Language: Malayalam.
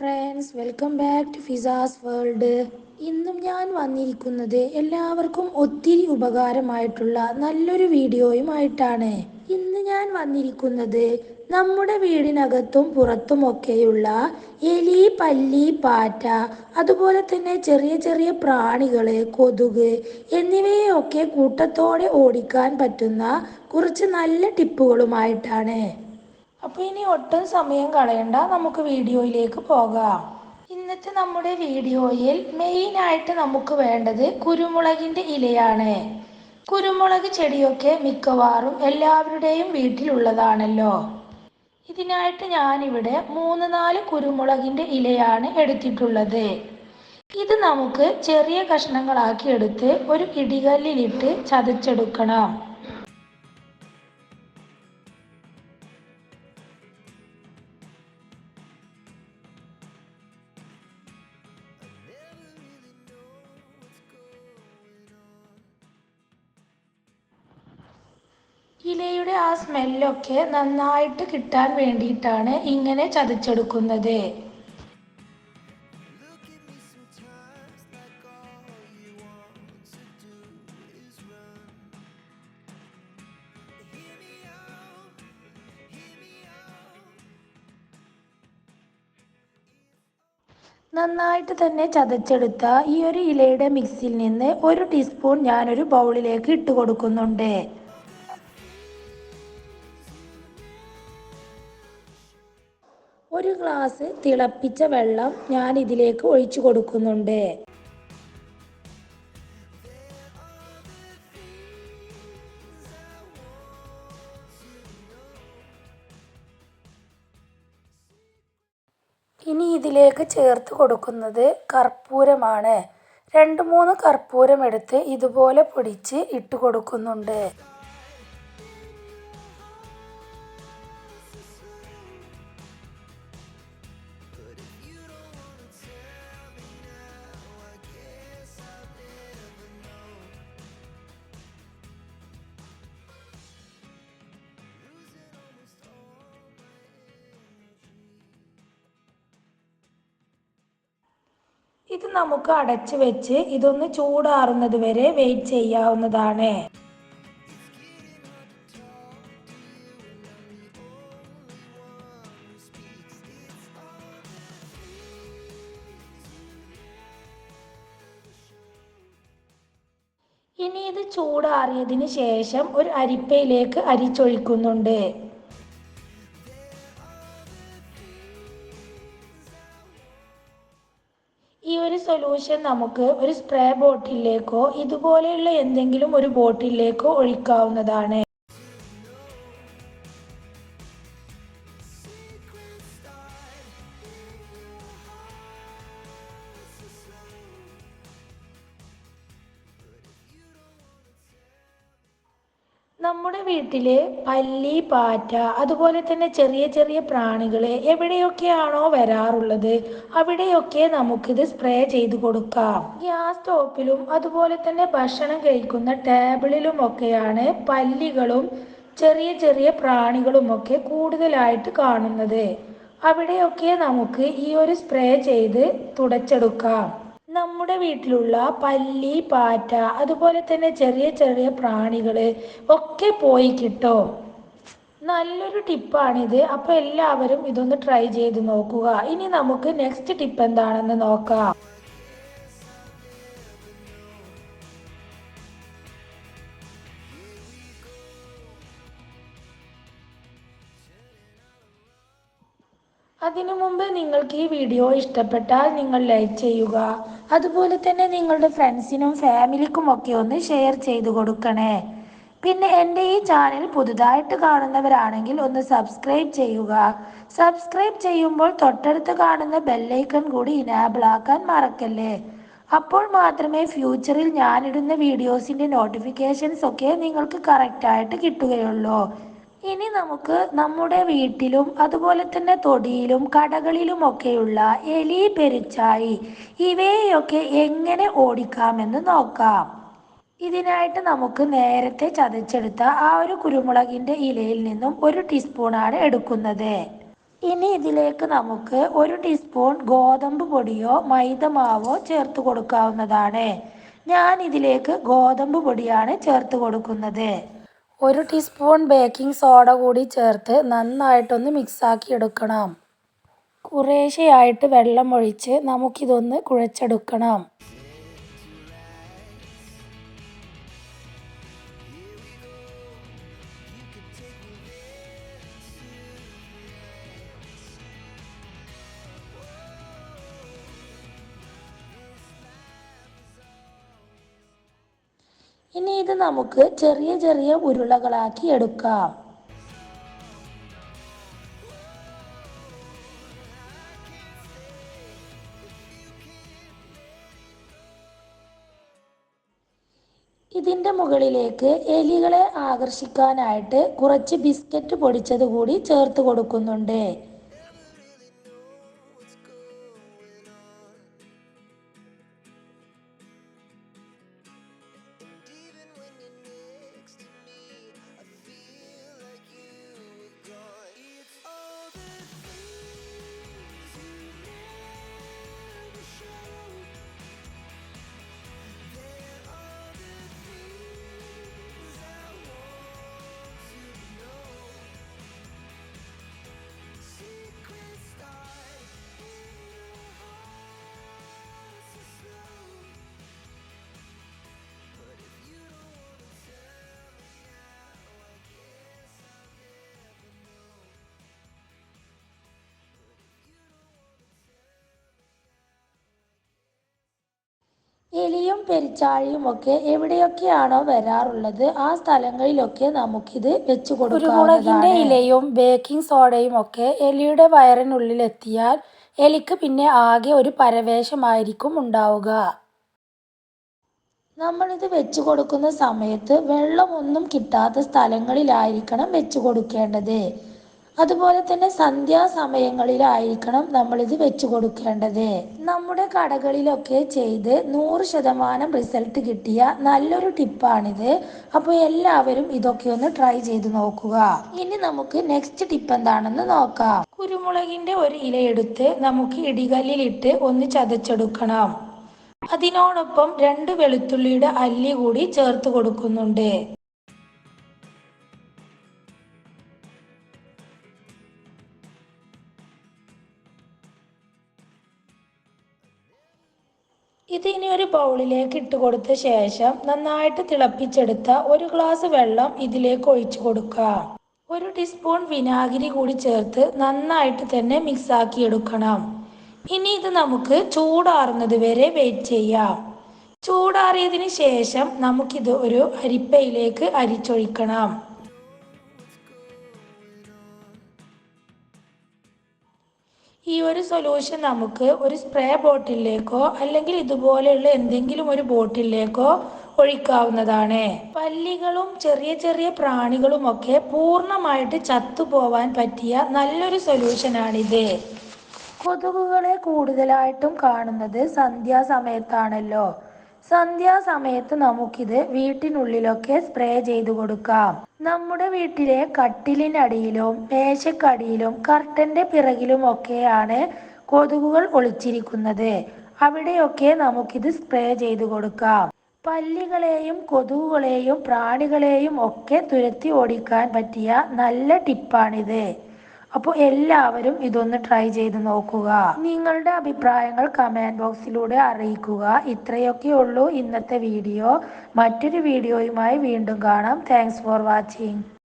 Friends welcome back to Fiza's world ഇന്നും ഞാൻ വന്നിരിക്കുന്നത് എല്ലാവർക്കും ഒത്തിരി ഉപകാരമായിട്ടുള്ള നല്ലൊരു വീഡിയോയുമായിട്ടാണ്. ഇന്ന് ഞാൻ വന്നിരിക്കുന്നത് നമ്മുടെ വീടിനകത്തും പുറത്തുമൊക്കെയുള്ള എലി പല്ലി പാറ്റ അതുപോലെ തന്നെ ചെറിയ ചെറിയ പ്രാണികൾ കൊതുക് എന്നിവയൊക്കെ കൂട്ടത്തോടെ ഓടിക്കാൻ പറ്റുന്ന കുറച്ച് നല്ല ടിപ്പുകളുമായിട്ടാണ്. അപ്പോൾ ഇനി ഒട്ടും സമയം കളയണ്ട. നമുക്ക് വീഡിയോയിലേക്ക് പോകാം. ഇന്നത്തെ നമ്മുടെ വീഡിയോയിൽ മെയിനായിട്ട് നമുക്ക് വേണ്ടത് കുരുമുളകിന്റെ ഇലയാണ്. കുരുമുളക് ചെടിയൊക്കെ മിക്കവാറും എല്ലാവരുടെയും വീട്ടിലുള്ളതാണല്ലോ. ഇതിനായിട്ട് ഞാനിവിടെ മൂന്ന് നാല് കുരുമുളകിന്റെ ഇലയാണ് എടുത്തിട്ടുള്ളത്. ഇത് നമുക്ക് ചെറിയ കഷ്ണങ്ങളാക്കി എടുത്ത് ഒരു ഇടികല്ലിലിട്ട് ചതച്ചെടുക്കണം. ഇലയുടെ ആ സ്മെല്ലൊക്കെ നന്നായിട്ട് കിട്ടാൻ വേണ്ടിയിട്ടാണ് ഇങ്ങനെ ചതച്ചെടുക്കുന്നത്. നന്നായിട്ട് തന്നെ ചതച്ചെടുത്ത ഈ ഒരു ഇലയുടെ മിക്സിൽ നിന്ന് ഒരു ടീസ്പൂൺ ഞാനൊരു ബൗളിലേക്ക് ഇട്ട് കൊടുക്കുന്നുണ്ട്. ഒരു ഗ്ലാസ് തിളപ്പിച്ച വെള്ളം ഞാൻ ഇതിലേക്ക് ഒഴിച്ചു കൊടുക്കുന്നുണ്ട്. ഇനി ഇതിലേക്ക് ചേർത്ത് കൊടുക്കുന്നത് കർപ്പൂരമാണ്. രണ്ട് മൂന്ന് കർപ്പൂരം എടുത്ത് ഇതുപോലെ പൊടിച്ച് ഇട്ട് കൊടുക്കുന്നുണ്ട്. ഇത് നമുക്ക് അടച്ചു വെച്ച് ഇതൊന്ന് ചൂടാറുന്നത് വരെ വെയിറ്റ് ചെയ്യാവുന്നതാണ്. ഇനി ഇത് ചൂടാറിയതിന് ശേഷം ഒരു അരിപ്പയിലേക്ക് അരിച്ചൊഴിക്കുന്നുണ്ട്. സൊല്യൂഷൻ നമുക്ക് ഒരു സ്പ്രേ ബോട്ടിലേക്കോ ഇതുപോലെയുള്ള എന്തെങ്കിലും ഒരു ബോട്ടിലേക്കോ ഒഴിക്കാവുന്നതാണ്. വീട്ടിൽ പല്ലി പാറ്റ അതുപോലെ തന്നെ ചെറിയ ചെറിയ പ്രാണികൾ എവിടെയൊക്കെയാണോ വരാറുള്ളത് അവിടെയൊക്കെ നമുക്കിത് സ്പ്രേ ചെയ്ത് കൊടുക്കാം. ഗ്യാസ് സ്റ്റോപ്പിലും അതുപോലെ തന്നെ ഭക്ഷണം കഴിക്കുന്ന ടേബിളിലും ഒക്കെയാണ് പല്ലികളും ചെറിയ ചെറിയ പ്രാണികളുമൊക്കെ കൂടുതലായിട്ട് കാണുന്നത്. അവിടെയൊക്കെ നമുക്ക് ഈ ഒരു സ്പ്രേ ചെയ്ത് തുടച്ചെടുക്കാം. നമ്മുടെ വീട്ടിലുള്ള പല്ലി പാറ്റ അതുപോലെ തന്നെ ചെറിയ ചെറിയ പ്രാണികൾ ഒക്കെ പോയി കിട്ടോ? നല്ലൊരു ടിപ്പാണിത്. അപ്പോൾ എല്ലാവരും ഇതൊന്ന് ട്രൈ ചെയ്ത് നോക്കുക. ഇനി നമുക്ക് നെക്സ്റ്റ് ടിപ്പ് എന്താണെന്ന് നോക്കാം. അതിനു മുമ്പ് നിങ്ങൾക്ക് ഈ വീഡിയോ ഇഷ്ടപ്പെട്ടാൽ നിങ്ങൾ ലൈക്ക് ചെയ്യുക. അതുപോലെ തന്നെ നിങ്ങളുടെ ഫ്രണ്ട്സിനും ഫാമിലിക്കും ഒക്കെ ഒന്ന് ഷെയർ ചെയ്ത് കൊടുക്കണേ. പിന്നെ എന്റെ ഈ ചാനൽ പുതുതായിട്ട് കാണുന്നവരാണെങ്കിൽ ഒന്ന് സബ്സ്ക്രൈബ് ചെയ്യുക. സബ്സ്ക്രൈബ് ചെയ്യുമ്പോൾ തൊട്ടടുത്ത് കാണുന്ന ബെല്ലൈക്കൺ കൂടി ഇനാബിൾ ആക്കാൻ മറക്കല്ലേ? അപ്പോൾ മാത്രമേ ഫ്യൂച്ചറിൽ ഞാനിടുന്ന വീഡിയോസിന്റെ നോട്ടിഫിക്കേഷൻസ് ഒക്കെ നിങ്ങൾക്ക് കറക്റ്റായിട്ട് കിട്ടുകയുള്ളൂ. ഇനി നമുക്ക് നമ്മുടെ വീട്ടിലും അതുപോലെ തന്നെ തൊടിയിലും കടകളിലും ഒക്കെയുള്ള എലി പെരുച്ചായി ഇവയൊക്കെ എങ്ങനെ ഓടിക്കാമെന്ന് നോക്കാം. ഇതിനായിട്ട് നമുക്ക് നേരത്തെ ചതച്ചെടുത്ത ആ ഒരു കുരുമുളകിന്റെ ഇലയിൽ നിന്നും ഒരു ടീസ്പൂണാണ് എടുക്കുന്നത്. ഇനി ഇതിലേക്ക് നമുക്ക് ഒരു ടീസ്പൂൺ ഗോതമ്പ് പൊടിയോ മൈദമാവോ ചേർത്ത് കൊടുക്കാവുന്നതാണ്. ഞാൻ ഇതിലേക്ക് ഗോതമ്പ് പൊടിയാണ് ചേർത്ത് കൊടുക്കുന്നത്. ഒരു ടീസ്പൂൺ ബേക്കിംഗ് സോഡ കൂടി ചേർത്ത് നന്നായിട്ടൊന്ന് മിക്സാക്കി എടുക്കണം. കുറേശ്ശെയായിട്ട് വെള്ളം ഒഴിച്ച് നമുക്കിതൊന്ന് കുഴച്ചെടുക്കണം. ഇനി ഇത് നമുക്ക് ചെറിയ ചെറിയ ഉരുളകളാക്കി എടുക്കാം. ഇതിന്റെ മുകളിലേക്ക് എലികളെ ആകർഷിക്കാനായിട്ട് കുറച്ച് ബിസ്ക്കറ്റ് പൊടിച്ചത് കൂടി ചേർത്ത് കൊടുക്കുന്നുണ്ട്. എലിയും പെരിച്ചാഴിയും ഒക്കെ എവിടെയൊക്കെയാണോ വരാറുള്ളത് ആ സ്ഥലങ്ങളിലൊക്കെ നമുക്കിത് വെച്ച് കൊടുക്കാവുന്നതാണ്. ഇലയും ബേക്കിംഗ് സോഡയും ഒക്കെ എലിയുടെ വയറിനുള്ളിൽ എത്തിയാൽ എലിക്ക് പിന്നെ ആകെ ഒരു പരവേശമായിരിക്കും ഉണ്ടാവുക. നമ്മളിത് വെച്ച് കൊടുക്കുന്ന സമയത്ത് വെള്ളമൊന്നും കിട്ടാത്ത സ്ഥലങ്ങളിലായിരിക്കണം വെച്ച് കൊടുക്കേണ്ടത്. അതുപോലെ തന്നെ സന്ധ്യാസമയങ്ങളിലായിരിക്കണം നമ്മളിത് വെച്ച് കൊടുക്കേണ്ടത് നമ്മുടെ കടകളിലൊക്കെ ചെയ്ത് നൂറ് ശതമാനം റിസൾട്ട് കിട്ടിയ നല്ലൊരു ടിപ്പാണിത്. അപ്പോൾ എല്ലാവരും ഇതൊക്കെ ഒന്ന് ട്രൈ ചെയ്ത് നോക്കുക. ഇനി നമുക്ക് നെക്സ്റ്റ് ടിപ്പ് എന്താണെന്ന് നോക്കാം. കുരുമുളകിന്റെ ഒരു ഇലയെടുത്ത് നമുക്ക് ഇടികല്ലിലിട്ട് ഒന്ന് ചതച്ചെടുക്കണം. അതിനോടൊപ്പം രണ്ട് വെളുത്തുള്ളിയുടെ അല്ലി കൂടി ചേർത്ത് കൊടുക്കുന്നുണ്ട്. ഇത് ഇനി ഒരു ബൗളിലേക്ക് ഇട്ട് കൊടുത്ത ശേഷം നന്നായിട്ട് തിളപ്പിച്ചെടുത്ത ഒരു ഗ്ലാസ് വെള്ളം ഇതിലേക്ക് ഒഴിച്ചു കൊടുക്കുക. ഒരു ടീസ്പൂൺ വിനാഗിരി കൂടി ചേർത്ത് നന്നായിട്ട് തന്നെ മിക്സ് ആക്കി എടുക്കണം. ഇനി ഇത് നമുക്ക് ചൂടാറുന്നത് വരെ വെയിറ്റ് ചെയ്യാം. ചൂടാറിയതിന് ശേഷം നമുക്കിത് ഒരു അരിപ്പയിലേക്ക് അരിച്ചൊഴിക്കണം. ഈ ഒരു സൊല്യൂഷൻ നമുക്ക് ഒരു സ്പ്രേ ബോട്ടിലേക്കോ അല്ലെങ്കിൽ ഇതുപോലെയുള്ള എന്തെങ്കിലും ഒരു ബോട്ടിലേക്കോ ഒഴിക്കാവുന്നതാണ്. പല്ലികളും ചെറിയ ചെറിയ പ്രാണികളും ഒക്കെ പൂർണമായിട്ട് ചത്തുപോവാൻ പറ്റിയ നല്ലൊരു സൊല്യൂഷനാണിത് കൊതുകുകളെ കൂടുതലായിട്ടും കാണുന്നത് സന്ധ്യാസമയത്താണല്ലോ. സന്ധ്യാസമയത്ത് നമുക്കിത് വീട്ടിനുള്ളിലൊക്കെ സ്പ്രേ ചെയ്തു കൊടുക്കാം. നമ്മുടെ വീട്ടിലെ കട്ടിലിനടിയിലും മേശക്കടിയിലും കർട്ടന്റെ പിറകിലും ഒക്കെയാണ് കൊതുകുകൾ ഒളിച്ചിരിക്കുന്നത്. അവിടെയൊക്കെ നമുക്കിത് സ്പ്രേ ചെയ്തു കൊടുക്കാം. പല്ലികളെയും കൊതുകുകളെയും പ്രാണികളെയും ഒക്കെ തുരത്തി ഓടിക്കാൻ പറ്റിയ നല്ല ടിപ്പാണിത്. അപ്പോൾ എല്ലാവരും ഇതൊന്ന് ട്രൈ ചെയ്ത് നോക്കുക. നിങ്ങളുടെ അഭിപ്രായങ്ങൾ കമന്റ് ബോക്സിലൂടെ അറിയിക്കുക. ഇത്രയൊക്കെ ഉള്ളൂ ഇന്നത്തെ വീഡിയോ മറ്റൊരു വീഡിയോയുമായി വീണ്ടും കാണാം. Thanks for watching